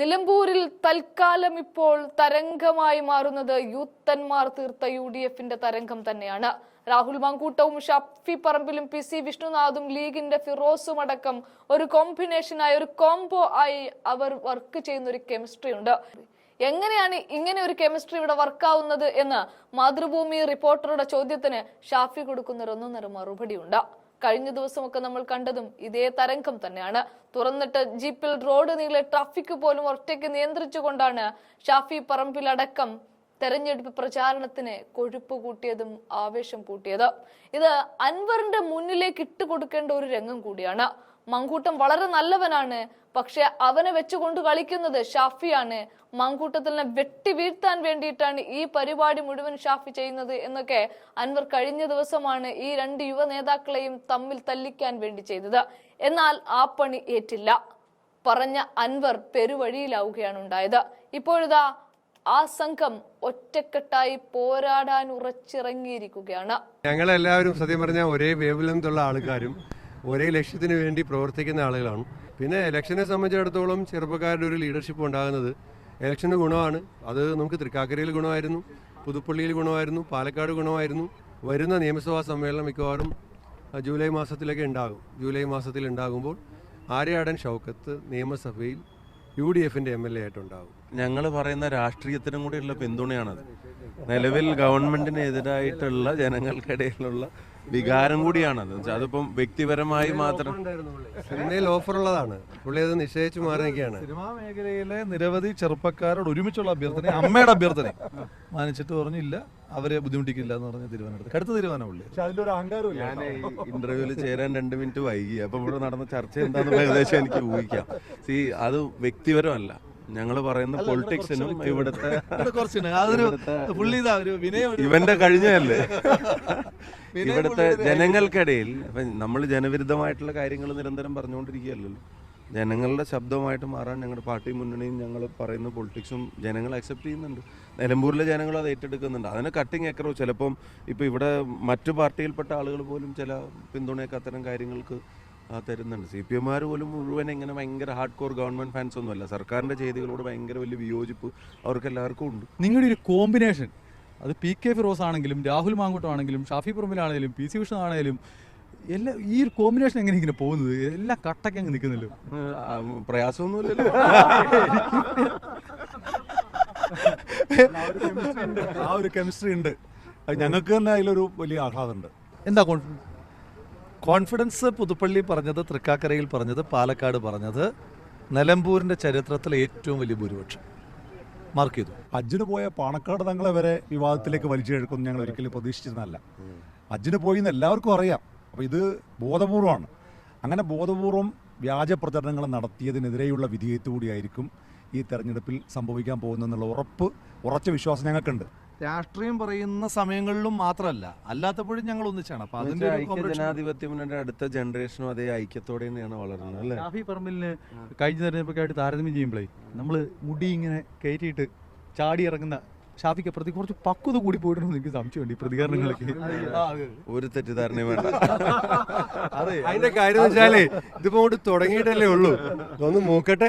നിലമ്പൂരിൽ തൽക്കാലം ഇപ്പോൾ തരംഗമായി മാറുന്നത് യൂത്തന്മാർ തീർത്ത യു ഡി എഫിന്റെ തരംഗം തന്നെയാണ്. രാഹുൽ മാങ്കൂട്ടവും ഷഫി പറമ്പിലും പി സി വിഷ്ണുനാഥും ലീഗിന്റെ ഫിറോസും അടക്കം ഒരു കോമ്പിനേഷനായി ഒരു കോംബോ ആയി അവർ വർക്ക് ചെയ്യുന്ന ഒരു കെമിസ്ട്രി ഉണ്ട്. എങ്ങനെയാണ് ഇങ്ങനെ ഒരു കെമിസ്ട്രി ഇവിടെ വർക്കാവുന്നത് എന്ന് മാതൃഭൂമി റിപ്പോർട്ടറുടെ ചോദ്യത്തിന് ഷാഫി കൊടുക്കുന്ന ഒരു മറുപടി മറുപടിയുണ്ട്. കഴിഞ്ഞ ദിവസമൊക്കെ നമ്മൾ കണ്ടതും ഇതേ തരംഗം തന്നെയാണ്. തുറന്നിട്ട് ജീപ്പിൽ റോഡ് നീളെ ട്രാഫിക് പോലും ഒറ്റയ്ക്ക് നിയന്ത്രിച്ചുകൊണ്ടാണ് ഷാഫി പറമ്പിലടക്കം തെരഞ്ഞെടുപ്പ് പ്രചാരണത്തിന് കൊഴുപ്പ് കൂട്ടിയതും ആവേശം കൂട്ടിയത്. ഇത് അൻവറിന്റെ മുന്നിലേക്ക് ഇട്ടുകൊടുക്കേണ്ട ഒരു രംഗം കൂടിയാണ്. മങ്കൂട്ടം വളരെ നല്ലവനാണ്. പക്ഷെ അവനെ വെച്ചുകൊണ്ട് കളിക്കുന്നത് ഷാഫിയാണ്. മങ്കൂട്ടത്തിനെ വെട്ടി വീഴ്ത്താൻ വേണ്ടിയിട്ടാണ് ഈ പരിപാടി മുഴുവൻ ഷാഫി ചെയ്യുന്നത് എന്നൊക്കെ അൻവർ കഴിഞ്ഞ ദിവസമാണ് ഈ രണ്ട് യുവ നേതാക്കളെയും തമ്മിൽ തല്ലിക്കാൻ വേണ്ടി ചെയ്തത്. എന്നാൽ ആ പണി ഏറ്റില്ല. പറഞ്ഞ അൻവർ പെരുവഴിയിലാവുകയാണ് ഉണ്ടായത്. ഇപ്പോഴിതാ ആ സംഘം ഒറ്റക്കെട്ടായി പോരാടാൻ ഉറച്ചിറങ്ങിയിരിക്കുകയാണ് ഞങ്ങളെല്ലാവരും സത്യം പറഞ്ഞ ഒരേ വേവ് ആൾക്കാരും ഒരേ ലക്ഷ്യത്തിന് വേണ്ടി പ്രവർത്തിക്കുന്ന ആളുകളാണ്. പിന്നെ ഇലക്ഷനെ സംബന്ധിച്ചിടത്തോളം ചെറുപ്പക്കാരുടെ ഒരു ലീഡർഷിപ്പ് ഉണ്ടാകുന്നത് ഇലക്ഷന് ഗുണമാണ്. അത് നമുക്ക് തൃക്കാക്കരയിൽ ഗുണമായിരുന്നു പുതുപ്പള്ളിയിൽ ഗുണമായിരുന്നു പാലക്കാട് ഗുണമായിരുന്നു. വരുന്ന നിയമസഭാ സമ്മേളനം മിക്കവാറും ജൂലൈ മാസത്തിലൊക്കെ ഉണ്ടാകും. ജൂലൈ മാസത്തിൽ ഉണ്ടാകുമ്പോൾ ആര്യാടൻ ഷൗക്കത്ത് നിയമസഭയിൽ യു ഡി എഫിന്റെ എം എൽ എ ആയിട്ടുണ്ടാകും. ഞങ്ങൾ പറയുന്ന രാഷ്ട്രീയത്തിനും കൂടിയുള്ള പിന്തുണയാണത്. നിലവിൽ ഗവൺമെന്റിനെതിരായിട്ടുള്ള ജനങ്ങൾക്കിടയിലുള്ള വികാരം കൂടിയാണ്. അതിപ്പം വ്യക്തിപരമായി മാത്രം സിനിമയിൽ ഓഫർ ഉള്ളതാണ്. പുള്ളി അത് നിശ്ചയിച്ചു മാറിയൊക്കെയാണ് നിൽക്കുകയാണ്. സിനിമാ മേഖലയിലെ നിരവധി ചെറുപ്പക്കാരോട് ഒരുമിച്ചുള്ള അഭ്യർത്ഥന അമ്മയുടെ അഭ്യർത്ഥന മാനിച്ചിട്ട് പറഞ്ഞില്ല. അവരെ ബുദ്ധിമുട്ടിക്കില്ല എന്ന് പറഞ്ഞ തീരുമാനം അടുത്ത തീരുമാനം അഹങ്കാരം ഞാൻ ഇന്റർവ്യൂവിൽ ചേരാൻ രണ്ട് മിനിറ്റ് വൈകി. അപ്പൊ ഇവിടെ നടന്ന ചർച്ച എന്താണെന്ന് ഏകദേശം എനിക്ക് ഊഹിക്കാം. സി അത് വ്യക്തിപരമല്ല. ഞങ്ങൾ പറയുന്ന പൊളിറ്റിക്സിനും ഇവിടുത്തെ ഇവന്റെ കഴിഞ്ഞല്ലേ ഇവിടുത്തെ ജനങ്ങൾക്കിടയിൽ നമ്മൾ ജനവിരുദ്ധമായിട്ടുള്ള കാര്യങ്ങൾ നിരന്തരം പറഞ്ഞുകൊണ്ടിരിക്കുകയല്ലല്ലോ ജനങ്ങളുടെ ശബ്ദമായിട്ട് മാറാൻ ഞങ്ങളുടെ പാർട്ടി മുന്നണിയും ഞങ്ങൾ പറയുന്ന പൊളിറ്റിക്സും ജനങ്ങൾ അക്സെപ്റ്റ് ചെയ്യുന്നുണ്ട്. നിലമ്പൂരിലെ ജനങ്ങൾ അത് ഏറ്റെടുക്കുന്നുണ്ട്. അതിന് കട്ടിങ് എക്കറോ ചിലപ്പം ഇപ്പോൾ ഇവിടെ മറ്റു പാർട്ടിയിൽപ്പെട്ട ആളുകൾ പോലും ചില പിന്തുണയൊക്കെ അത്തരം കാര്യങ്ങൾക്ക് തരുന്നുണ്ട്. സി പി എമ്മാർ പോലും മുഴുവൻ ഇങ്ങനെ ഭയങ്കര ഹാർഡ് കോർ ഗവൺമെന്റ് ഫാൻസ് ഒന്നുമല്ല. സർക്കാരിന്റെ ചെയ്തികളോട് ഭയങ്കര വലിയ വിയോജിപ്പ് അവർക്ക് എല്ലാവർക്കും ഉണ്ട്. നിങ്ങളുടെ ഒരു കോമ്പിനേഷൻ അത് പി കെ ഫിറോസ് ആണെങ്കിലും രാഹുൽ മാങ്കൂട്ടം ആണെങ്കിലും ഷാഫി പറമ്പിലാണെങ്കിലും പി സി വിഷ്ണു ആണെങ്കിലും എല്ലാ ഈ ഒരു കോമ്പിനേഷൻ എങ്ങനെ ഇങ്ങനെ പോകുന്നത്? എല്ലാം കട്ടൊക്കെ അങ്ങ് നിൽക്കുന്നല്ലോ പ്രയാസമൊന്നുമില്ലല്ലോ. ആ ഒരു കെമിസ്ട്രി ഉണ്ട്. അത് ഞങ്ങൾക്ക് തന്നെ അതിലൊരു വലിയ ആഹ്ലാദമുണ്ട്. എന്താ കോൺഫിഡൻസ് കോൺഫിഡൻസ് പുതുപ്പള്ളി പറഞ്ഞത് തൃക്കാക്കരയിൽ പറഞ്ഞത് പാലക്കാട് പറഞ്ഞത് നിലമ്പൂരിന്റെ ചരിത്രത്തിലെ ഏറ്റവും വലിയ ഭൂരിപക്ഷം. മാർക്ക് ചെയ്തു. ഹജ്ജിന് പോയ പാണക്കാട് തങ്ങളെ വരെ വിവാദത്തിലേക്ക് വലിച്ചെടുക്കുമെന്ന് ഞങ്ങൾ ഒരിക്കലും പ്രതീക്ഷിച്ചിരുന്നല്ല ഹജ്ജിന് പോയി എന്ന് എല്ലാവർക്കും അറിയാം. അപ്പോൾ ഇത് ബോധപൂർവമാണ്. അങ്ങനെ ബോധപൂർവം വ്യാജ പ്രചരണങ്ങൾ നടത്തിയതിനെതിരെയുള്ള വിധേയത്തോടെയായിരിക്കും ഈ തെരഞ്ഞെടുപ്പിൽ സംഭവിക്കാൻ പോകുന്നതെന്നുള്ള ഉറപ്പ് ഉറച്ച വിശ്വാസം ഞങ്ങൾക്കുണ്ട്. രാഷ്ട്രീയം പറയുന്ന സമയങ്ങളിലും മാത്രമല്ല. അല്ലാത്തപ്പോഴും ഞങ്ങൾ ഒന്നിച്ചാണ്. അപ്പൊ അതിന്റെ ഒരു ഐക്യ combination- ജനാധിപത്യ മുന്നണിയുടെ അടുത്ത ജനറേഷനും അതേ ഐക്യത്തോടെ തന്നെയാണ് വളരുന്നത് അല്ലേ? ഷാഫി പറമ്പിലിന് കഴിഞ്ഞ തെരഞ്ഞെടുപ്പൊക്കെ ആയിട്ട് താരതമ്യം ചെയ്യുമ്പോഴേ നമ്മൾ മുടി ഇങ്ങനെ കയറ്റിയിട്ട് ചാടി ഇറങ്ങുന്ന ഷാഫിക്ക് പ്രതി കുറച്ച് പക്വത കൂടി പോയിട്ടുണ്ടെന്ന് എനിക്ക് സംശയമുണ്ട് ഈ പ്രതികരണങ്ങളൊക്കെ ആ, അതെ. ഒരു തെറ്റിദ്ധാരണയും വേണ്ട. അതെ അതിന്റെ കാര്യം വെച്ചാലേ ഇതിപ്പോ അങ്ങോട്ട് തുടങ്ങിയിട്ടല്ലേ ഉള്ളൂ. ഒന്ന് മൂക്കട്ടെ.